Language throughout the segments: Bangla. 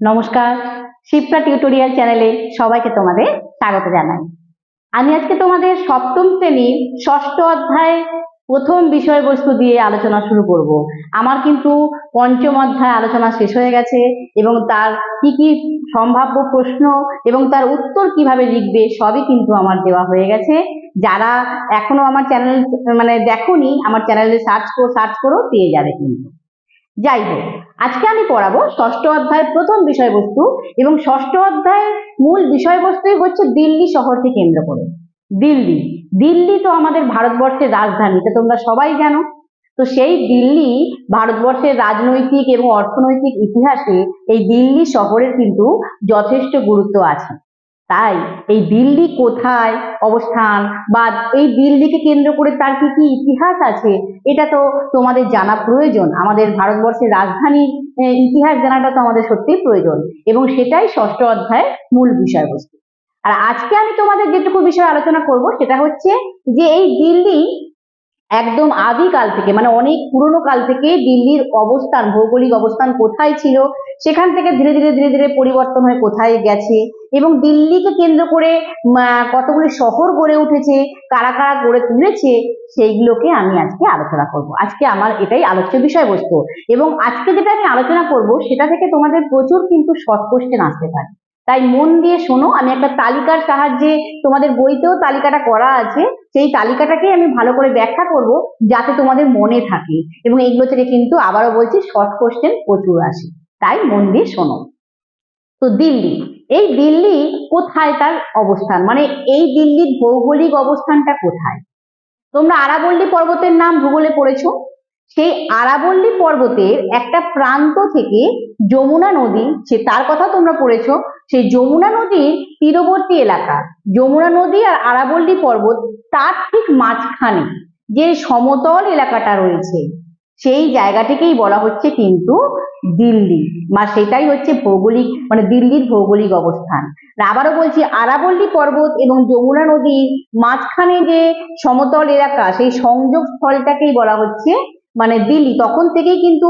নমস্কার শিপ্রা টিউটোরিয়াল চ্যানেলে সবাইকে তোমাদের স্বাগত জানাই। আমি আজকে তোমাদের সপ্তম শ্রেণির ষষ্ঠ অধ্যায় প্রথম বিষয়বস্তু দিয়ে আলোচনা শুরু করব। আমার কিন্তু পঞ্চম অধ্যায় আলোচনা শেষ হয়ে গেছে এবং তার কি কি সম্ভাব্য প্রশ্ন এবং তার উত্তর কীভাবে লিখবে সবই কিন্তু আমার দেওয়া হয়ে গেছে। যারা এখনও আমার চ্যানেল মানে দেখোনি, আমার চ্যানেলে সার্চ করো সার্চ করো, পেয়ে যাবে কিন্তু। যাই হোক, আজকে আমি পড়াবো ষষ্ঠ অধ্যায়ের প্রথম বিষয়বস্তু এবং ষষ্ঠ অধ্যায়ের মূল বিষয়বস্তুই হচ্ছে দিল্লি শহরকে কেন্দ্র করে। দিল্লি দিল্লি তো আমাদের ভারতবর্ষের রাজধানী তো তোমরা সবাই জানো। তো সেই দিল্লি ভারতবর্ষের রাজনৈতিক এবং অর্থনৈতিক ইতিহাসে এই দিল্লি শহরের কিন্তু যথেষ্ট গুরুত্ব আছে। তাই এই দিল্লি কোথায় অবস্থান বা এই দিল্লিকে কেন্দ্র করে তার কি কি ইতিহাস আছে, এটা তো তোমাদের জানা প্রয়োজন। আমাদের ভারতবর্ষের রাজধানীর ইতিহাস জানাটা তো আমাদের সত্যিই প্রয়োজন। এবং সেটাই ষষ্ঠ অধ্যায়ের মূল বিষয়বস্তু। আর আজকে আমি তোমাদের যেটুকু বিষয় আলোচনা করব, সেটা হচ্ছে যে এই দিল্লি একদম আদিকাল থেকে মানে অনেক পুরনো কাল থেকে দিল্লির অবস্থান, ভৌগোলিক অবস্থান কোথায় ছিল, সেখান থেকে ধীরে ধীরে ধীরে ধীরে পরিবর্তন হয়ে কোথায় গেছে এবং দিল্লিকে কেন্দ্র করে কতগুলি শহর গড়ে উঠেছে, কারা কারা গড়ে তুলেছে, সেইগুলোকে আমি আজকে আলোচনা করব। আজকে আমার এটাই আলোচ্য বিষয়বস্তু। এবং আজকে যেটা আমি আলোচনা করব, সেটা থেকে তোমাদের প্রচুর কিন্তু শর্ট কোশ্চেন আসতে পারে। তাই মন দিয়ে শোনো, আমি একটা তালিকার সাহায্যে তোমাদের বইতেও তালিকাটা করা আছে। সেই তালিকাটাকে আমি ভালো করে ব্যাখ্যা করব, যাতে তোমাদের মনে থাকে। এবং এগুলো থেকে কিন্তু আবারও বলছি শর্ট কোশ্চেন প্রচুর আসে। তাই মন দিয়ে শোনো। তো দিল্লি এই দিল্লি কোথায় তার অবস্থান? মানে এই দিল্লির ভৌগোলিক অবস্থানটা কোথায়? তোমরা আরাবল্লী পর্বতের নাম ভূগোলে পড়েছো। সেই আরাবল্লী পর্বতের একটা প্রান্ত থেকে যমুনা নদী, সে তার কথা তোমরা পড়েছো, সেই যমুনা নদীর তীরবর্তী এলাকা, যমুনা নদী আর আরাবল্লী পর্বত তার ঠিক মাঝখানে যে সমতল এলাকাটা রয়েছে সেই জায়গাটিকেই বলা হচ্ছে কিন্তু দিল্লি বা সেটাই হচ্ছে ভৌগোলিক মানে দিল্লির ভৌগোলিক অবস্থান। আবারও বলছি, আরাবল্লী পর্বত এবং যমুনা নদীর মাঝখানে যে সমতল এলাকা, সেই সংযোগ স্থলটাকেই বলা হচ্ছে মানে দিল্লি। তখন থেকেই কিন্তু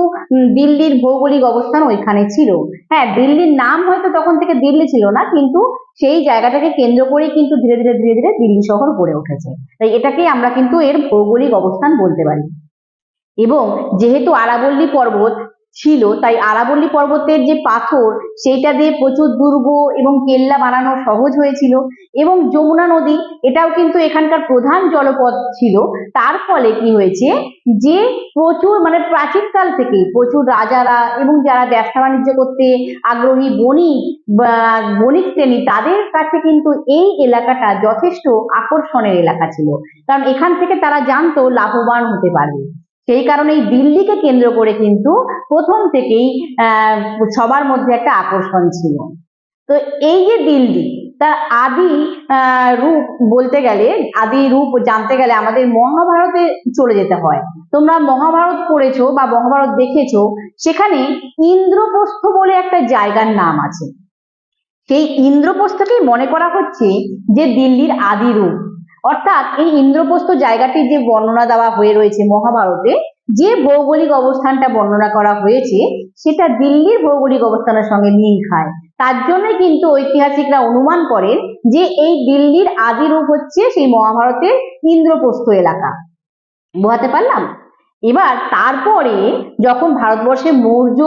দিল্লির ভৌগোলিক অবস্থান ওইখানে ছিল। হ্যাঁ দিল্লির নাম হয়তো তখন থেকে দিল্লি ছিল না, কিন্তু সেই জায়গাটাকে কেন্দ্র করেই কিন্তু ধীরে ধীরে ধীরে ধীরে দিল্লি শহর গড়ে উঠেছে। তাই এটাকেই আমরা কিন্তু এর ভৌগোলিক অবস্থান বলতে পারি। এবং যেহেতু আরাবল্লী পর্বত ছিল, তাই আরাবল্লী পর্বতের যে পাথর, সেইটা দিয়ে প্রচুর দুর্গ এবং কেল্লা বানানো সহজ হয়েছিল এবং যমুনা নদী, এটাও কিন্তু এখানকার প্রধান জলপথ ছিল। তার ফলে কি হয়েছে যে প্রচুর মানে প্রাচীনকাল থেকে প্রচুর রাজারা এবং যারা ব্যবসা বাণিজ্য করতে আগ্রহী বণিক বা বণিক শ্রেণি, তাদের কাছে কিন্তু এই এলাকাটা যথেষ্ট আকর্ষণের এলাকা ছিল। কারণ এখান থেকে তারা জানতো, লাভবান হতে পারবে। সেই কারণে এই দিল্লিকে কেন্দ্র করে কিন্তু প্রথম থেকেই সবার মধ্যে একটা আকর্ষণ ছিল। তো এই যে দিল্লি, তার আদি রূপ বলতে গেলে, আদি রূপ জানতে গেলে আমাদের মহাভারতে চলে যেতে হয়। তোমরা মহাভারত পড়েছো বা মহাভারত দেখেছ, সেখানে ইন্দ্রপ্রস্থ বলে একটা জায়গার নাম আছে। সেই ইন্দ্রপ্রস্থকেই মনে করা হচ্ছে যে দিল্লির আদি রূপ। অর্থাৎ এই ইন্দ্রপ্রস্থ জায়গাটির যে বর্ণনা দেওয়া হয়ে রয়েছে মহাভারতে, যে ভৌগোলিক অবস্থানটা বর্ণনা করা হয়েছে, সেটা দিল্লির ভৌগোলিক অবস্থানের সঙ্গে মিল খায়। তার জন্যই কিন্তু ঐতিহাসিকরা অনুমান করেন যে এই দিল্লির আদি রূপ হচ্ছে সেই মহাভারতের ইন্দ্রপ্রস্থ এলাকা। বোঝাতে পারলাম? এবার তারপরে যখন ভারতবর্ষে মৌর্য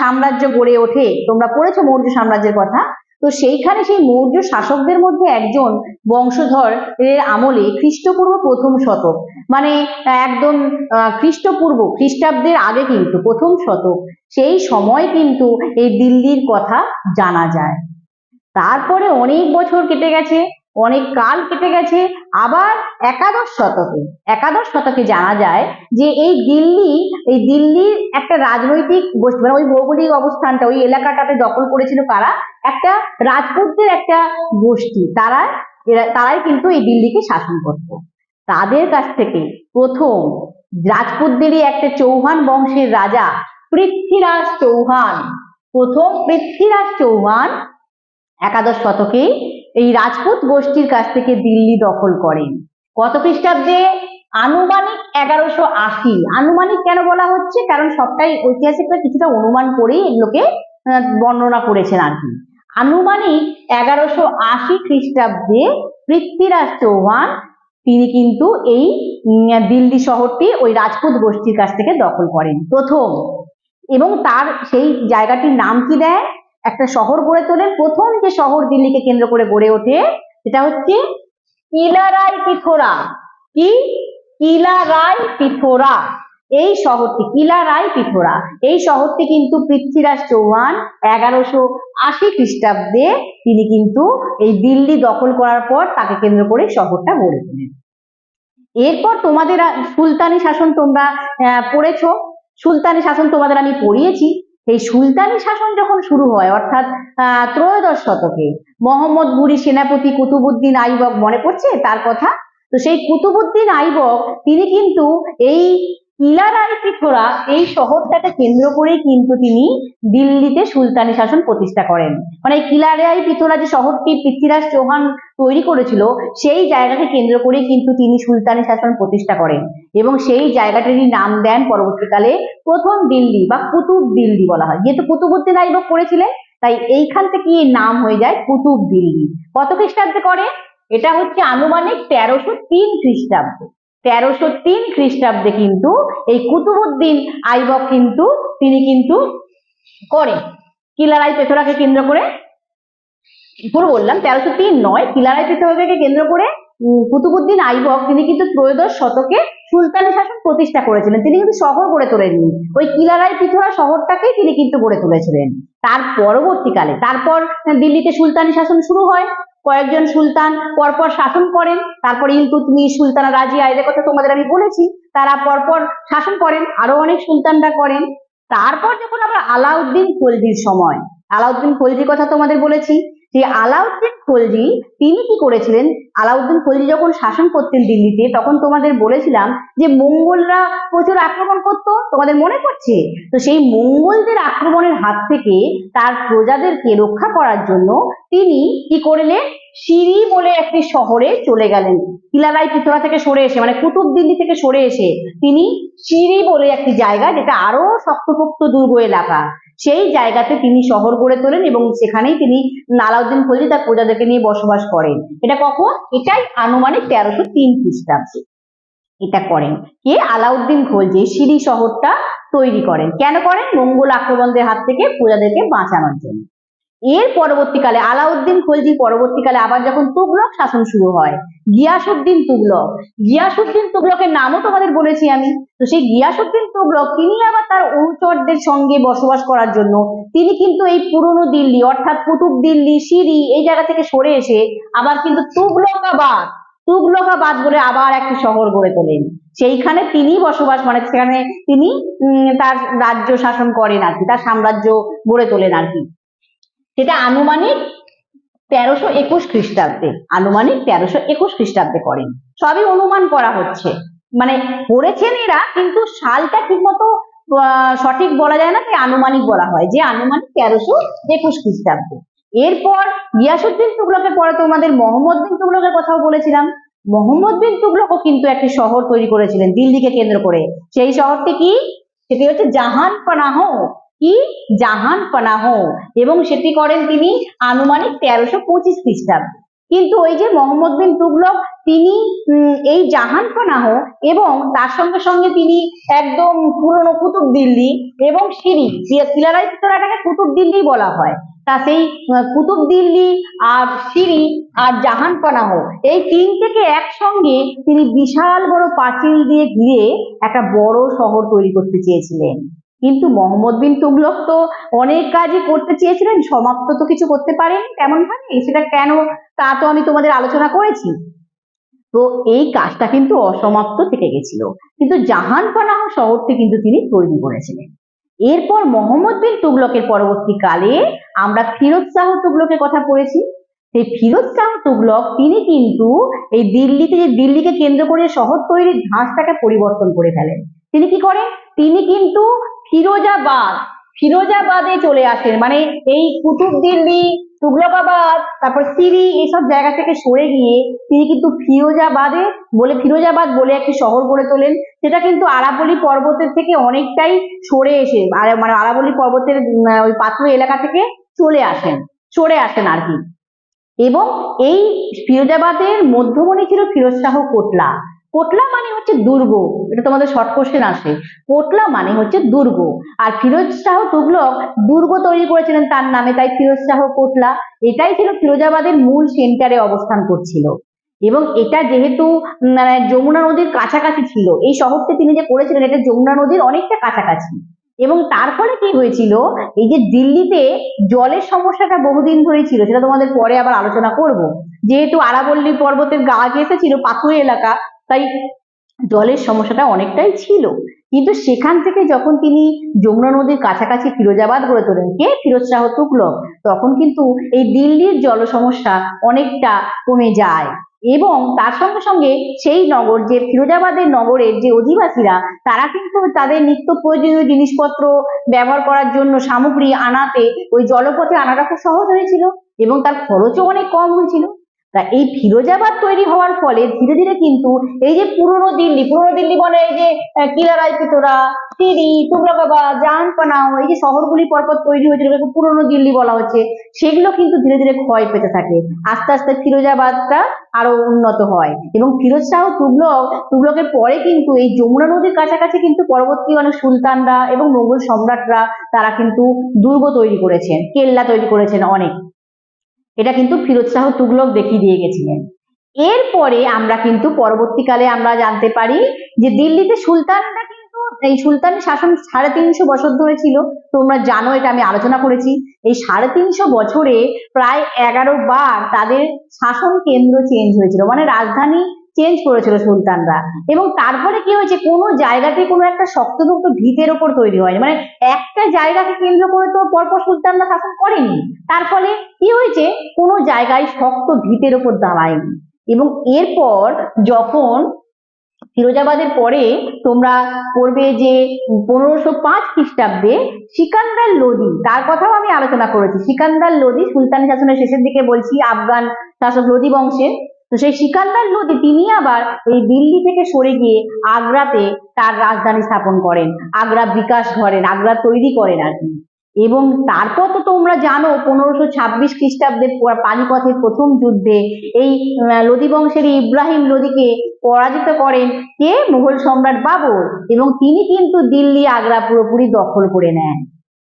সাম্রাজ্য গড়ে ওঠে, তোমরা পড়েছো মৌর্য সাম্রাজ্যের কথা? তো সেইখানে সেই মৌর্য শাসকদের মধ্যে একজন বংশধর এর আমলে খ্রিস্টপূর্ব প্রথম শতক। মানে একদম খ্রিস্টপূর্ব, খ্রিস্টাব্দের আগে কিন্তু প্রথম শতক। সেই সময় কিন্তু এই দিল্লির কথা জানা যায়। তারপরে অনেক বছর কেটে গেছে। অনেক কাল কেটে গেছে, আবার একাদশ শতকে একাদশ শতকে জানা যায় যে এই দিল্লি, এই দিল্লির একটা রাজনৈতিক গোষ্ঠী মানে ওই ভৌগোলিক অবস্থানটা, ওই এলাকাটাতে দখল করেছিল কারা? একটা রাজপুতদের একটা গোষ্ঠী, তারা তারাই কিন্তু এই দিল্লিকে শাসন করত। তাদের কাছ থেকে প্রথম রাজপুতদেরই একটা চৌহান বংশের রাজা পৃথ্বীরাজ চৌহান, প্রথম পৃথ্বীরাজ চৌহান একাদশ শতকে এই রাজপুত গোষ্ঠীর কাছ থেকে দিল্লি দখল করেন। কত খ্রিস্টাব্দে? আনুমানিক এগারোশো আশি। আনুমানিক কেন বলা হচ্ছে? কারণ সবটাই ঐতিহাসিকরা কিছুটা অনুমান করেই এগুলোকে বর্ণনা করেছেন আর কি। আনুমানিক এগারোশো আশি খ্রিস্টাব্দে পৃথ্বীরাজ চৌহান, তিনি কিন্তু এই দিল্লি শহরটি ওই রাজপুত গোষ্ঠীর কাছ থেকে দখল করেন প্রথম। এবং তার সেই জায়গাটির নাম কি দেয়? একটা শহর গড়ে তোলেন প্রথম যে শহর দিল্লিকে কেন্দ্র করে গড়ে ওঠে, সেটা হচ্ছে কিলারাই পিথোরা কি? কিলারাই পিথোরা এই শহরটি কিলারাই পিথোরা এই শহরটি কিন্তু পৃথ্বীরাজ চৌহান এগারোশো আশি খ্রিস্টাব্দে তিনি কিন্তু এই দিল্লি দখল করার পর তাকে কেন্দ্র করে শহরটা গড়ে তোলেন। এরপর তোমাদের সুলতানি শাসন তোমরা পড়েছো। সুলতানি শাসন তোমাদের আমি পড়িয়েছি। এই সুলতানি শাসন যখন শুরু হয়, অর্থাৎ ত্রয়োদশ শতকে, মোহাম্মদ গুরি সেনাপতি কুতুবুদ্দিন আইবক মনে পড়ছে তার কথা? তো সেই কুতুবুদ্দিন আইবক, তিনি কিন্তু এই কিলারাই পিথোরা এই শহরটাকে কেন্দ্র করে কিন্তু তিনি দিল্লিতে সুলতানি শাসন প্রতিষ্ঠা করেন। মানে কিলারাই পিথোরা যে শহরটি পৃথ্বীরাজ চৌহান তৈরি করেছিল, সেই জায়গাকে কেন্দ্র করে কিন্তু তিনি সুলতানি শাসন প্রতিষ্ঠা করেন এবং সেই জায়গাটিরই নাম দেন পরবর্তীকালে প্রথম দিল্লি বা কুতুব দিল্লি বলা হয়। যেহেতু কুতুবুদ্দিন আইবক করেছিলেন, তাই এইখান থেকে এর নাম হয়ে যায় কুতুব দিল্লি। কত খ্রিস্টাব্দে করে? এটা হচ্ছে আনুমানিক তেরোশো তিন খ্রিস্টাব্দে। তেরোশো তিন খ্রিস্টাব্দে কিন্তু এই কুতুবুদ্দিন আইবক কিন্তু, তিনি কিন্তু করেন। কিলারাই পেথরাকে কেন্দ্র করে? পুরো বললাম, তেরোশো তিন নয়। কিলারাই পেথরাকে কেন্দ্র করে? কুতুবুদ্দিন আইবক, তিনি কিন্তু ত্রয়োদশ শতকে সুলতানি শাসন প্রতিষ্ঠা করেছিলেন। তিনি কিন্তু শহর গড়ে তোলেননি। ওই কিলারাই পিথোরা শহরটাকেই তিনি কিন্তু গড়ে তুলেছিলেন। তার পরবর্তীকালে, তারপর দিল্লিতে সুলতানি শাসন শুরু হয়। কয়েকজন সুলতান পরপর শাসন করেন, তারপর ইলতুতমি সুলতানা রাজি এদের কথা তোমাদের আমি বলেছি, তারা পরপর শাসন করেন, আরও অনেক সুলতানরা করেন। তারপর যখন আবার আলাউদ্দিন খলজির সময়, আলাউদ্দিন খলজির কথা তোমাদের বলেছি যে আলাউদ্দিন খলজি, তিনি কি করেছিলেন? আলাউদ্দিন খলজি যখন শাসন করতেন দিল্লিতে, তখন তোমাদের বলেছিলাম যে মঙ্গলরা প্রচুর আক্রমণ করতো, তোমাদের মনে পড়ছে? তো সেই মঙ্গলদের আক্রমণের হাত থেকে তার প্রজাদেরকে রক্ষা করার জন্য তিনি কি করলেন? সিরি বলে একটি শহরে চলে গেলেন। কিলারাই পিথোরা থেকে সরে এসে মানে কুতুব দিল্লি থেকে সরে এসে তিনি সিরি বলে একটি জায়গা, যেটা আরও শক্তপোক্ত দুর্গ এলাকা। সেই জায়গাতে তিনি শহর গড়ে তোলেন এবং সেখানেই তিনি নালাউদ্দিন খলজি তার প্রজাদেরকে নিয়ে বসবাস করেন। এটা কখন? এটাই আনুমানিক তেরোশো তিন খ্রিস্টাব্দে। এটা করেন। কে? আলাউদ্দিন খলজি সিঁড়ি শহরটা তৈরি করেন। কেন করেন? মঙ্গল আক্রমণদের হাত থেকে প্রজাদেরকে বাঁচানোর জন্য। এর পরবর্তীকালে আলাউদ্দিন খলজি পরবর্তীকালে আবার যখন তুগলক শাসন শুরু হয় গিয়াসুদ্দিন তুগলক গিয়াসুদ্দিন তুগলকের নামও তোমাদের বলেছি আমি, তো সেই গিয়াসুদ্দিন তুগলক তিনি আবার তার অনুচরদের সঙ্গে বসবাস করার জন্য, তিনি কিন্তু এই পুরনো দিল্লি, অর্থাৎ কুতুব দিল্লি সিরি এই জায়গা থেকে সরে এসে আবার কিন্তু তুগলকাবাদ তুগলকাবাদ বলে আবার একটি শহর গড়ে তোলেন। সেইখানে তিনি বসবাস মানে সেখানে তিনি তার রাজ্য শাসন করেন আর কি, তার সাম্রাজ্য গড়ে তোলেন আর কি। সেটা আনুমানিক তেরোশো একুশ খ্রিস্টাব্দে, আনুমানিক তেরোশো একুশ খ্রিস্টাব্দে করেন। সবই অনুমান করা হচ্ছে। মানে করেছেন এরা, কিন্তু সালটা ঠিক মতো সঠিক বলা যায় না, তাই আনুমানিক বলা হয়, যে আনুমানিক তেরোশো একুশ খ্রিস্টাব্দে। এরপর গিয়াসুদ্দিন তুগলকের পরে তোমাদের মোহাম্মদ বিন তুগলকের কথাও বলেছিলাম। মোহাম্মদ বিন তুগলকও কিন্তু একটি শহর তৈরি করেছিলেন, দিল্লিকে কেন্দ্র করে। সেই শহরটি কি? সেটি হচ্ছে জাহান পানাহ। কি? জাহান পানাহ। এবং সেটি করেন তিনি আনুমানিক তেরোশো পঁচিশ খ্রিস্টাব্দে। কিন্তু ওই যে মোহাম্মদ বিন তুগলক, তিনি এই জাহান পানাহ এবং তার সঙ্গে সঙ্গে তিনি একদম পুরনো কুতুব দিল্লি এবং সিরি কিলারাই পিতরাটাকে কুতুব দিল্লি বলা হয়। তা সেই কুতুব দিল্লি আর সিরি আর জাহান পানাহ, এই তিন থেকে একসঙ্গে তিনি বিশাল বড় পাঁচিল দিয়ে ঘিরে একটা বড় শহর তৈরি করতে চেয়েছিলেন। কিন্তু মোহাম্মদ বিন তুগলক তো অনেক কাজই করতে চেয়েছিলেন, সমাপ্ত তো কিছু করতে পারেন তেমন ভাবে, সেটা কেন তা তো আমি তোমাদের আলোচনা করেছি। তো এই কাজটা কিন্তু অসমাপ্ত থেকে গেছিল। কিন্তু জাহানপানাহ শহরটি কিন্তু তিনি তৈরি করেছিলেন। এরপর মোহাম্মদ বিন তুগলকের পরবর্তীকালে আমরা ফিরোজ শাহ তুগলকের কথা পড়েছি। সেই ফিরোজ শাহ তুগলক, তিনি কিন্তু এই দিল্লিতে যে দিল্লিকে কেন্দ্র করে শহর তৈরির ধাঁচটাকে পরিবর্তন করে ফেলেন। তিনি কি করেন? তিনি কিন্তু ফিরোজাবাদ, ফিরোজাবাদে চলে আসেন। মানে এই কুতুব দিল্লি, তুগলকাবাদ, তারপর সিরি, এইসব জায়গা থেকে সরে গিয়ে তিনি কিন্তু ফিরোজাবাদে বলে, ফিরোজাবাদ বলে একটি শহর গড়ে তোলেন, সেটা কিন্তু আরাবলি পর্বতের থেকে অনেকটাই সরে এসে মানে আরাবলি পর্বতের ওই পাথুরে এলাকা থেকে চলে আসেন, সরে আসেন আর কি। এবং এই ফিরোজাবাদের মধ্যমণি ছিল ফিরোজ শাহ কোটলা। কোটলা মানে হচ্ছে দুর্গ। এটা তোমাদের শর্ট কোশ্চেন আসে। কোটলা মানে হচ্ছে দুর্গ। আর ফিরোজ শাহ তুগলক দুর্গ তৈরি করেছিলেন তার নামে, তাই ফিরোজ শাহ কোটলা এটাই ছিল ফিরোজাবাদের মূল সেন্টারে অবস্থান করছিল। এবং এটা যেহেতু মানে যমুনা নদীর কাছাকাছি ছিল, এই শহরটি তিনি যে করেছিলেন, এটা যমুনা নদীর অনেকটা কাছাকাছি। এবং তার ফলে কি হয়েছিল, এই যে দিল্লিতে জলের সমস্যাটা বহুদিন ধরেই ছিল, সেটা তোমাদের পরে আবার আলোচনা করব। যেহেতু আরাবল্লী পর্বতের গা ঘেঁষে ছিল পাথুরে এলাকা তাই জলের সমস্যাটা অনেকটাই ছিল। কিন্তু সেখান থেকে যখন তিনি যমুনা নদীর কাছাকাছি ফিরোজাবাদ গড়ে তোলেন, কে? ফিরোজ শাহ তুগলক। তখন কিন্তু এই দিল্লির জল সমস্যা অনেকটা কমে যায় এবং তার সঙ্গে সঙ্গে সেই নগর যে ফিরোজাবাদের নগরের যে অধিবাসীরা, তারা কিন্তু তাদের নিত্য প্রয়োজনীয় জিনিসপত্র ব্যবহার করার জন্য সামগ্রী আনাতে ওই জলপথে আনাটা খুব সহজ হয়েছিল এবং তার খরচও অনেক কম হয়েছিল। তা এই ফিরোজাবাদ তৈরি হওয়ার ফলে ধীরে ধীরে কিন্তু এই যে পুরনো দিল্লি পুরনো দিল্লি মানে এই যে কিলা রায়পিতোরা সিরি তুগলকাবাদ জাহানপানাও এই যে শহরগুলি পরপর তৈরি হয়েছিল পুরনো দিল্লি বলা হচ্ছে, সেগুলো কিন্তু ধীরে ধীরে ক্ষয় পেতে থাকে। আস্তে আস্তে ফিরোজাবাদটা আরও উন্নত হয়। এবং ফিরোজ শাহ তুগলক, তুগলকের পরে কিন্তু এই যমুনা নদীর কাছাকাছি কিন্তু পরবর্তী অনেক সুলতানরা এবং মোগল সম্রাটরা, তারা কিন্তু দুর্গ তৈরি করেছেন, কেল্লা তৈরি করেছেন অনেক। এটা কিন্তু ফিরোজ শাহ তুগলক দেখিয়ে দিয়ে গেছিলেন। এরপরে আমরা কিন্তু পরবর্তীকালে আমরা জানতে পারি যে দিল্লিতে সুলতানরা কিন্তু, এই সুলতান শাসন সাড়ে তিনশো বছর ধরে ছিল। তোমরা জানো, এটা আমি আলোচনা করেছি। এই সাড়ে তিনশো বছরে প্রায় এগারো বার তাদের শাসন কেন্দ্র চেঞ্জ হয়েছিল। মানে রাজধানী চেঞ্জ করেছিল সুলতানরা। এবং তারপরে কি হয়েছে? কোনো জায়গাতে কোনো একটা শক্তপোক্ত ভিতের ওপর তৈরি হয়নি। মানে একটা জায়গাকে কেন্দ্র করে তো পরপর সুলতানরা শাসন করেনি। তার ফলে কি হয়েছে? কোনো জায়গায় শক্ত ভিতের ওপর দাঁড়ায়নি। এবং এরপর যখন ফিরোজাবাদের পরে তোমরা পড়বে যে পনেরোশো পাঁচ খ্রিস্টাব্দে সিকান্দার লোদি, তার কথাও আমি আলোচনা করেছি, সিকান্দার লোদি সুলতান শাসনের শেষের দিকে বলছি, আফগান শাসক লোদি বংশের। তো সেই সিকান্দার লোদি তিনি আবার এই দিল্লি থেকে সরে গিয়ে আগ্রাতে তার রাজধানী স্থাপন করেন। আগ্রা বিকাশ করেন আগ্রা তৈরি করেন আর কি। এবং তারপর তো তোমরা জানো, পনেরোশো ছাব্বিশ খ্রিস্টাব্দের পানিপথের প্রথম যুদ্ধে এই লোদি বংশের ইব্রাহিম লোদিকে পরাজিত করেন কে? মুঘল সম্রাট বাবর। এবং তিনি কিন্তু দিল্লি, আগ্রা পুরোপুরি দখল করে নেন।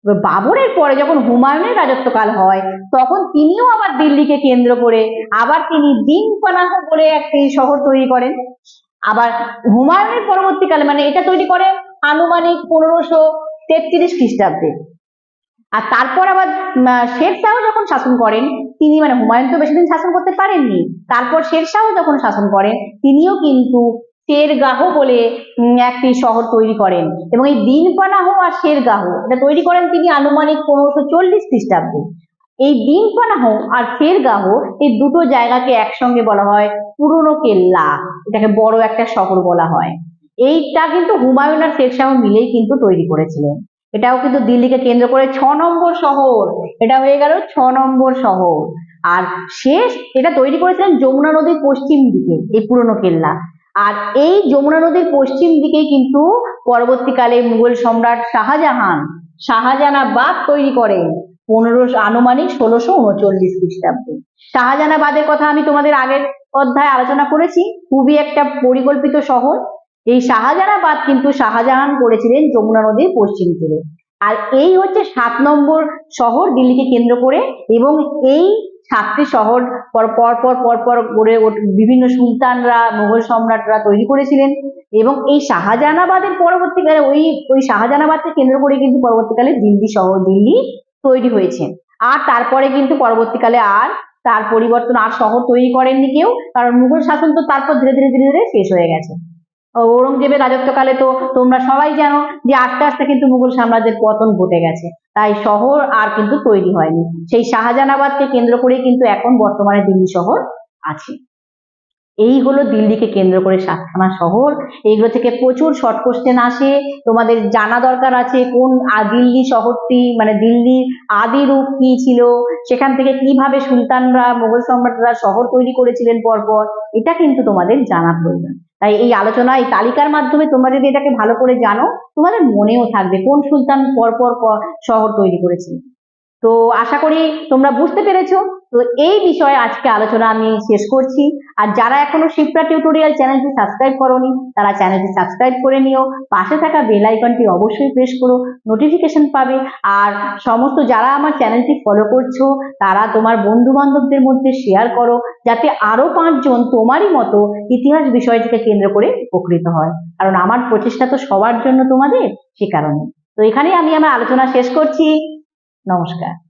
বাবরের পরে যখন হুমায়ুনের রাজত্বকাল হয়, তখন তিনিও আবার দিল্লিকে কেন্দ্র করে, আবার তিনি দিন পানাহ বলে একটি শহর তৈরি করেন। আবার হুমায়ুনের পরবর্তীকালে মানে এটা তৈরি করে আনুমানিক পনেরোশো তেত্রিশ খ্রিস্টাব্দে। আর তারপর আবার শের শাহ যখন শাসন করেন, তিনি মানে হুমায়ুন তো বেশি দিন শাসন করতে পারেননি, তারপর শের শাহ যখন শাসন করেন, তিনিও কিন্তু শেরগাহ বলে একটি শহর তৈরি করেন। এবং এই দিনপানাহ আর শেরগাহ, এটা তৈরি করেন তিনি আনুমানিক পনেরোশো চল্লিশ খ্রিস্টাব্দে। এই দিনপানাহ আর শেরগাহ এই দুটো জায়গাকে একসঙ্গে বলা হয় পুরনো কেল্লা, এটাকে বড় একটা শহর বলা হয়। এইটা কিন্তু হুমায়ুন আর শেরশাহ মিলেই কিন্তু তৈরি করেছিলেন। এটাও কিন্তু দিল্লিকে কেন্দ্র করে ছ নম্বর শহর, এটা হয়ে গেল ছ নম্বর শহর। আর শেষ, এটা তৈরি করেছিলেন যমুনা নদীর পশ্চিম দিকে, এই পুরনো কেল্লা। আর এই যমুনা নদীর পশ্চিম দিকেই কিন্তু পরবর্তীকালে মুঘল সম্রাট শাহজাহান শাহজাহানাবাদ তৈরি করেন পনেরোশো আনুমানিক ষোলোশো উনচল্লিশ খ্রিস্টাব্দে। শাহজাহানাবাদের কথা আমি তোমাদের আগের অধ্যায় আলোচনা করেছি। খুবই একটা পরিকল্পিত শহর। এই শাহজাহানাবাদ কিন্তু শাহজাহান করেছিলেন যমুনা নদীর পশ্চিম তীরে। আর এই হচ্ছে সাত নম্বর শহর দিল্লিকে কেন্দ্র করে এবং এই সাতটি শহর পর পর পর পর পর গড়ে বিভিন্ন সুলতানরা, মুঘল সম্রাটরা তৈরি করেছিলেন এবং এই শাহজাহানাবাদের পরবর্তীকালে ওই ওই শাহজাহানাবাদকে কেন্দ্র করে কিন্তু পরবর্তীকালে দিল্লি শহর, দিল্লি তৈরি হয়েছে। আর তারপরে কিন্তু পরবর্তীকালে আর তার পরিবর্তন আর শহর তৈরি করেননি কেউ, কারণ মুঘল শাসন তো তারপর ধীরে ধীরে ধীরে ধীরে শেষ হয়ে গেছে। ঔরঙ্গজেবের রাজত্বকালে তো তোমরা সবাই জানো যে আস্তে আস্তে কিন্তু মুঘল সাম্রাজ্যের পতন ঘটে গেছে। তাই শহর আর কিন্তু তৈরি হয়নি। সেই শাহজাহানাবাদকে কেন্দ্র করে কিন্তু এখন বর্তমানে দিল্লি শহর আছে। এই হলো দিল্লিকে কেন্দ্র করে সাতখানা শহর। এইগুলো থেকে প্রচুর শর্ট কোশ্চেন আসে। তোমাদের জানা দরকার আছে কোন দিল্লি শহরটি মানে দিল্লির আদি রূপ কি ছিল? সেখান থেকে কীভাবে সুলতানরা মোগল সম্রাটরা শহর তৈরি করেছিলেন পরপর? এটা কিন্তু তোমাদের জানা প্রয়োজন। তাই এই আলোচনা, এই তালিকার মাধ্যমে তোমরা যদি এটাকে ভালো করে জানো, তোমাদের মনেও থাকবে কোন সুলতান পরপর পর শহর তৈরি করেছিল। তো আশা করি তোমরা বুঝতে পেরেছ। তো এই বিষয়ে আজকে আলোচনা আমি শেষ করছি। আর যারা এখনও শিপ্রা টিউটোরিয়াল চ্যানেলটি সাবস্ক্রাইব করোনি, তারা চ্যানেলটি সাবস্ক্রাইব করে নিও। পাশে থাকা বেল আইকনটি অবশ্যই প্রেস করো, নোটিফিকেশন পাবে। আর সমস্ত যারা আমার চ্যানেলটি ফলো করছ, তারা তোমার বন্ধু বান্ধবদের মধ্যে শেয়ার করো, যাতে আরও পাঁচজন তোমারই মতো ইতিহাস বিষয়টিকে কেন্দ্র করে উপকৃত হয়। কারণ আমার প্রচেষ্টা তো সবার জন্য তোমাদের, সে কারণে। তো এখানেই আমি আমার আলোচনা শেষ করছি। নমস্কার।